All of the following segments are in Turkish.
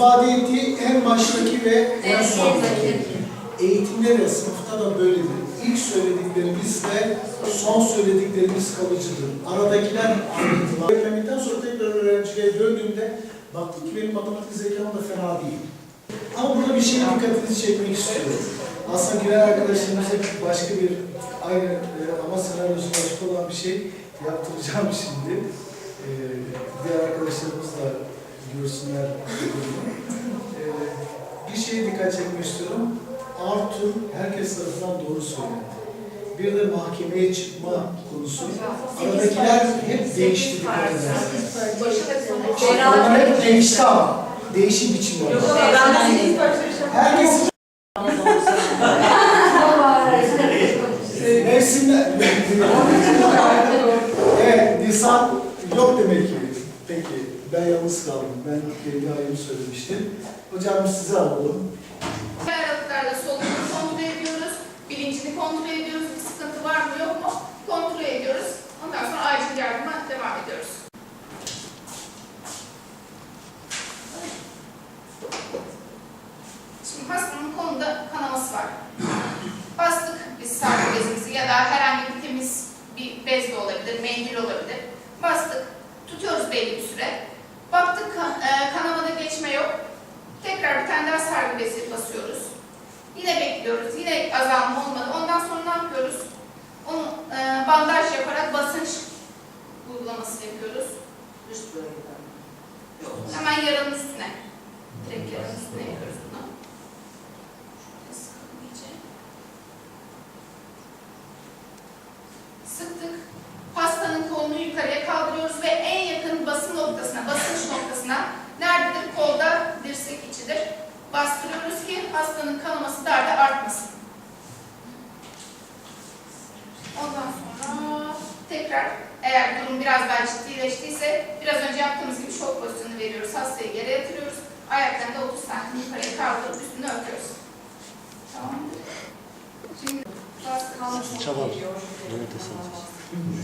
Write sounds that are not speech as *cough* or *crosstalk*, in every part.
ifade ettiği en baştaki ve en sondaki. Eğitimde de sınıfta da böyledir. İlk söylediklerimizle son söylediklerimiz kalıcıdır. Aradakiler ayrıntılar. Öğrenmekten sonra tekrar öğrenciye döndüğümde baktım ki benim matematik zekam da fena değil. Ama burada bir şeye dikkatinizi çekmek istiyorum. Aslında giren arkadaşlarımıza başka bir aynı e, ama senaryosu başka olan bir şey yaptıracağım *laughs* şimdi. E, diğer arkadaşlarımız da görsünler. Şeye dikkat çekmek istiyorum. Arthur herkes tarafından doğru söyledi. Bir de mahkemeye çıkma konusu. Aradakiler hep değişti dikkat ederseniz. Onlar hep değişti ama. Değişim biçimi oldu. Herkes *laughs* mevsimler... evet, Nisan yok demek ki. Peki, ben yalnız kaldım. Ben kendi ayımı söylemiştim. Hocam size alalım. aralıklarla solunumu kontrol ediyoruz. Bilincini kontrol ediyoruz. Bir sıkıntı var mı yok mu? Kontrol ediyoruz. Ondan sonra acil yardıma devam ediyoruz. Şimdi hastanın kolunda kanaması var. Bastık biz sargı bezimizi ya da herhangi bir temiz bir bez de olabilir, mendil olabilir. Bastık, tutuyoruz belli bir süre. Baktık e, kanamada geçme yok. Tekrar bir tane daha sargı bezi basıyoruz. Yine bekliyoruz. Yine azalma olmadı. Ondan sonra ne yapıyoruz? Onu e, bandaj yaparak basınç uygulaması yapıyoruz. Üst bölgeden. Yok, hemen yaranın üstüne. Direkt yaranın üstüne yapıyoruz bunu. Sıktık. Hastanın kolunu yukarıya kaldırıyoruz ve en yakın basın noktasına, basınç noktasına nerededir? Kolda, dirsek içidir. Bastırıyoruz ki hastanın kanaması daha da artmasın. Ondan sonra tekrar eğer durum biraz daha ciddileştiyse biraz önce yaptığımız gibi şok pozisyonu veriyoruz. Hastayı yere yatırıyoruz. Ayaklarını da 30 santim yukarıya kaldırıp üstünü örtüyoruz. Tamam? Şimdi biraz kalmış Çabuk.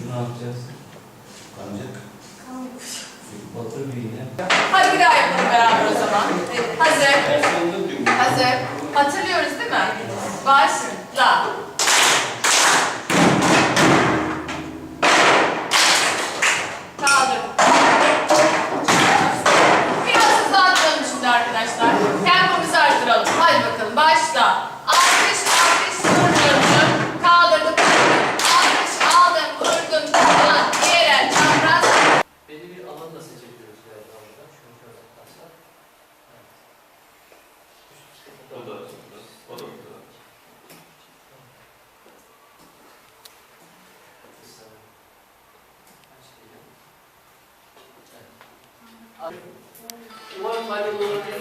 Şunu yapacağız. Ancak batır bir yine. Hadi bir daha yapalım beraber o zaman. Evet, hazır. Hazır. Hatırlıyoruz değil mi? Başla. Kaldır. Biraz hızlandıralım şimdi arkadaşlar. Tempomuzu arttıralım. Hadi bakalım başla. Alkış, alkış, vurdum. Kaldırdım. Alkış, aldım, vurdum. Kullan. Diğer çapraz. Belli bir alanı da seçebiliyoruz galiba burada. Şunu şöyle yaparsak. O da, o da, o da. Umarım faydalı olabilir.